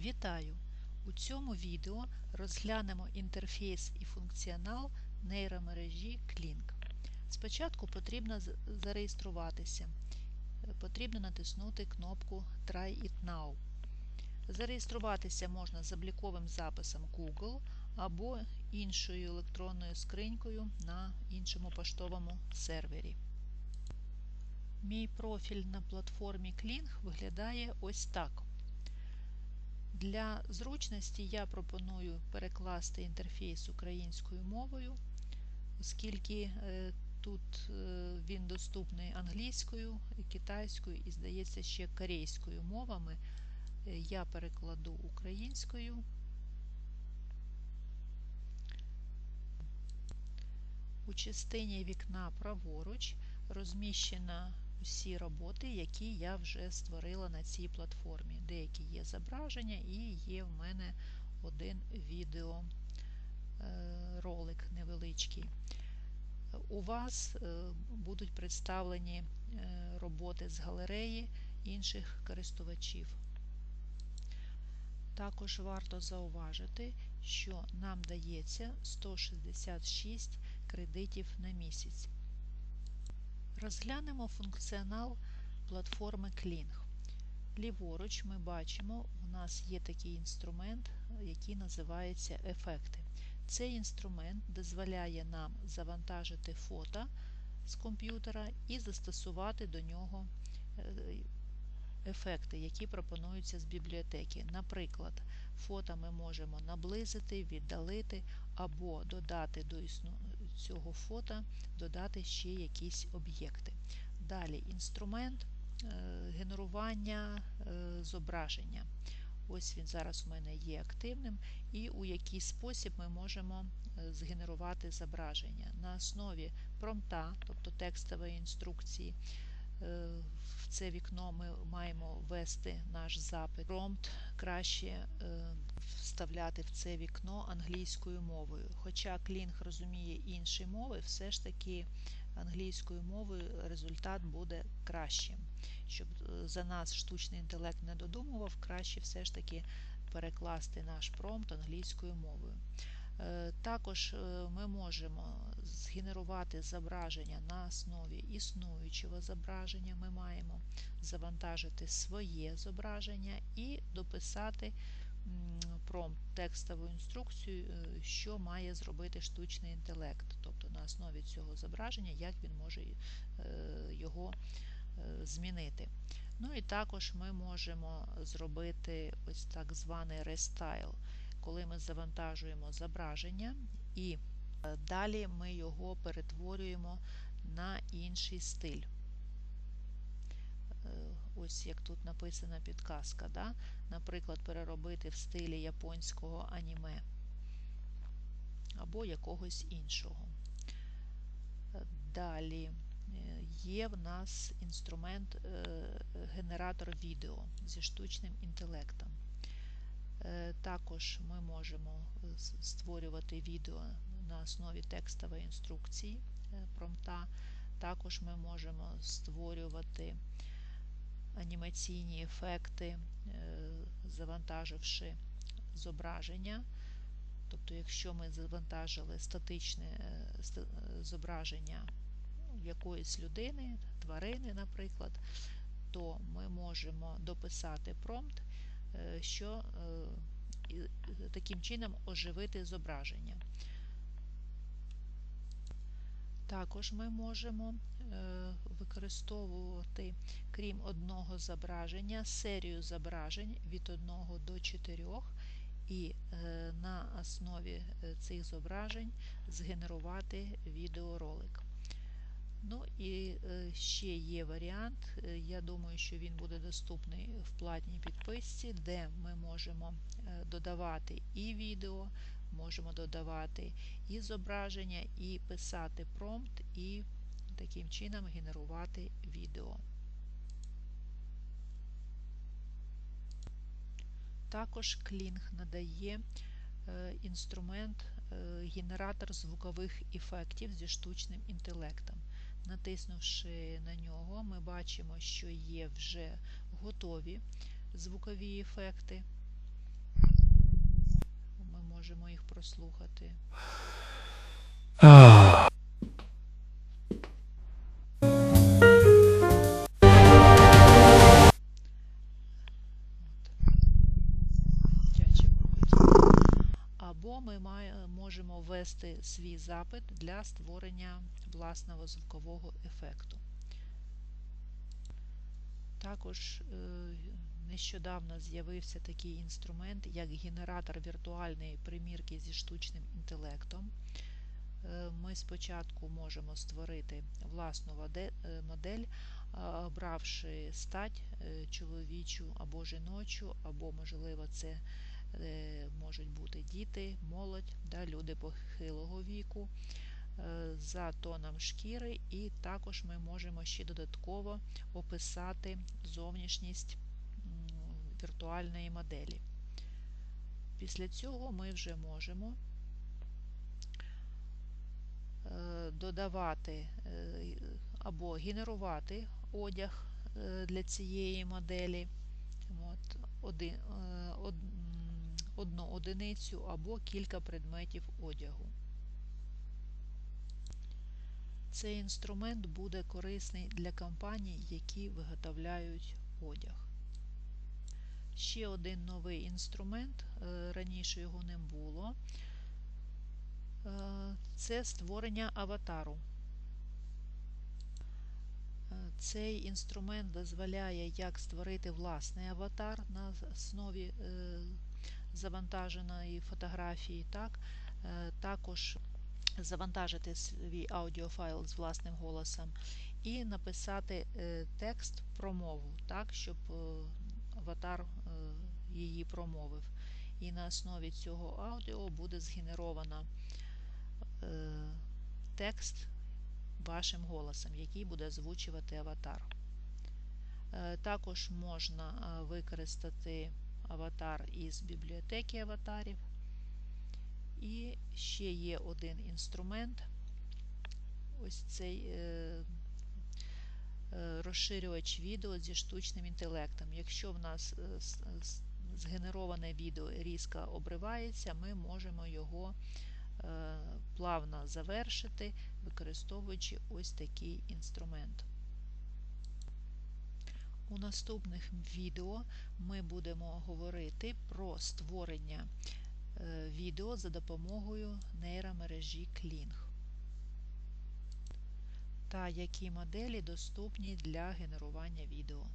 Вітаю! У цьому відео розглянемо інтерфейс і функціонал нейромережі Kling. Спочатку потрібно зареєструватися. Потрібно натиснути кнопку Try It Now. Зареєструватися можна з обліковим записом Google або іншою електронною скринькою на іншому поштовому сервері. Мій профіль на платформі Kling виглядає ось так. Для зручності я пропоную перекласти інтерфейс українською мовою, оскільки тут він доступний англійською, китайською і, здається, ще корейською мовами. Я перекладу українською. У частині вікна праворуч розміщена усі роботи, які я вже створила на цій платформі. Деякі є зображення і є в мене один відеоролик невеличкий. У вас будуть представлені роботи з галереї інших користувачів. Також варто зауважити, що нам дається 166 кредитів на місяць. Розглянемо функціонал платформи Kling. Ліворуч ми бачимо, у нас є такий інструмент, який називається Ефекти. Цей інструмент дозволяє нам завантажити фото з комп'ютера і застосувати до нього ефекти, які пропонуються з бібліотеки. Наприклад, фото ми можемо наблизити, віддалити або додати до цього фото, додати ще якісь об'єкти. Далі інструмент генерування зображення. Ось він зараз у мене є активним, і у який спосіб ми можемо згенерувати зображення. На основі промпта, тобто текстової інструкції, в це вікно ми маємо ввести наш запит. Промпт краще вставляти в це вікно англійською мовою. Хоча Kling розуміє інші мови, все ж таки англійською мовою результат буде кращим. Щоб за нас штучний інтелект не додумував, краще все ж таки перекласти наш промпт англійською мовою. Також ми можемо згенерувати зображення на основі існуючого зображення. Ми маємо завантажити своє зображення і дописати промпт текстову інструкцію, що має зробити штучний інтелект, тобто на основі цього зображення, як він може його змінити. Ну і також ми можемо зробити ось так званий рестайл, коли ми завантажуємо зображення і далі ми його перетворюємо на інший стиль. Ось як тут написана підказка. Да? Наприклад, переробити в стилі японського аніме або якогось іншого. Далі є в нас інструмент генератор відео зі штучним інтелектом. Також ми можемо створювати відео на основі текстової інструкції промпта. Також ми можемо створювати анімаційні ефекти, завантаживши зображення. Тобто, якщо ми завантажили статичне зображення якоїсь людини, тварини, наприклад, то ми можемо дописати промпт, що таким чином оживити зображення. Також ми можемо використовувати, крім одного зображення, серію зображень від 1 до 4 і на основі цих зображень згенерувати відеоролик. Ну і ще є варіант, я думаю, що він буде доступний в платній підписці, де ми можемо додавати і відео, можемо додавати і зображення, і писати промпт, і таким чином генерувати відео. Також Kling надає інструмент генератор звукових ефектів зі штучним інтелектом. Натиснувши на нього, ми бачимо, що є вже готові звукові ефекти. Можемо їх прослухати. Або ми можемо ввести свій запит для створення власного звукового ефекту. Також е, нещодавно з'явився такий інструмент, як генератор віртуальної примірки зі штучним інтелектом. Е, Ми спочатку можемо створити власну е, модель, обравши стать е, чоловічу або жіночу, або, можливо, це можуть бути діти, молодь, да, люди похилого віку за тоном шкіри, і також ми можемо ще додатково описати зовнішність віртуальної моделі. Після цього ми вже можемо е, додавати е, або генерувати одяг е, для цієї моделі. От, один, од- одну одиницю або кілька предметів одягу. Цей інструмент буде корисний для компаній, які виготовляють одяг. Ще один новий інструмент, е, раніше його не було. Е, Це створення аватару. Е, Цей інструмент дозволяє як створити власний аватар на основі завантаженої фотографії, так, також завантажити свій аудіофайл з власним голосом і написати текст про мову, так, щоб аватар її промовив. І на основі цього аудіо буде згенеровано е, текст вашим голосом, який буде озвучувати аватар. Е, Також можна е, використати аватар із бібліотеки аватарів. І ще є один інструмент. Ось цей е, е, розширювач відео зі штучним інтелектом. Якщо в нас е, згенероване відео різко обривається, ми можемо його е, плавно завершити, використовуючи ось такий інструмент. У наступних відео ми будемо говорити про створення е, відео за допомогою нейромережі Kling та які моделі доступні для генерування відео.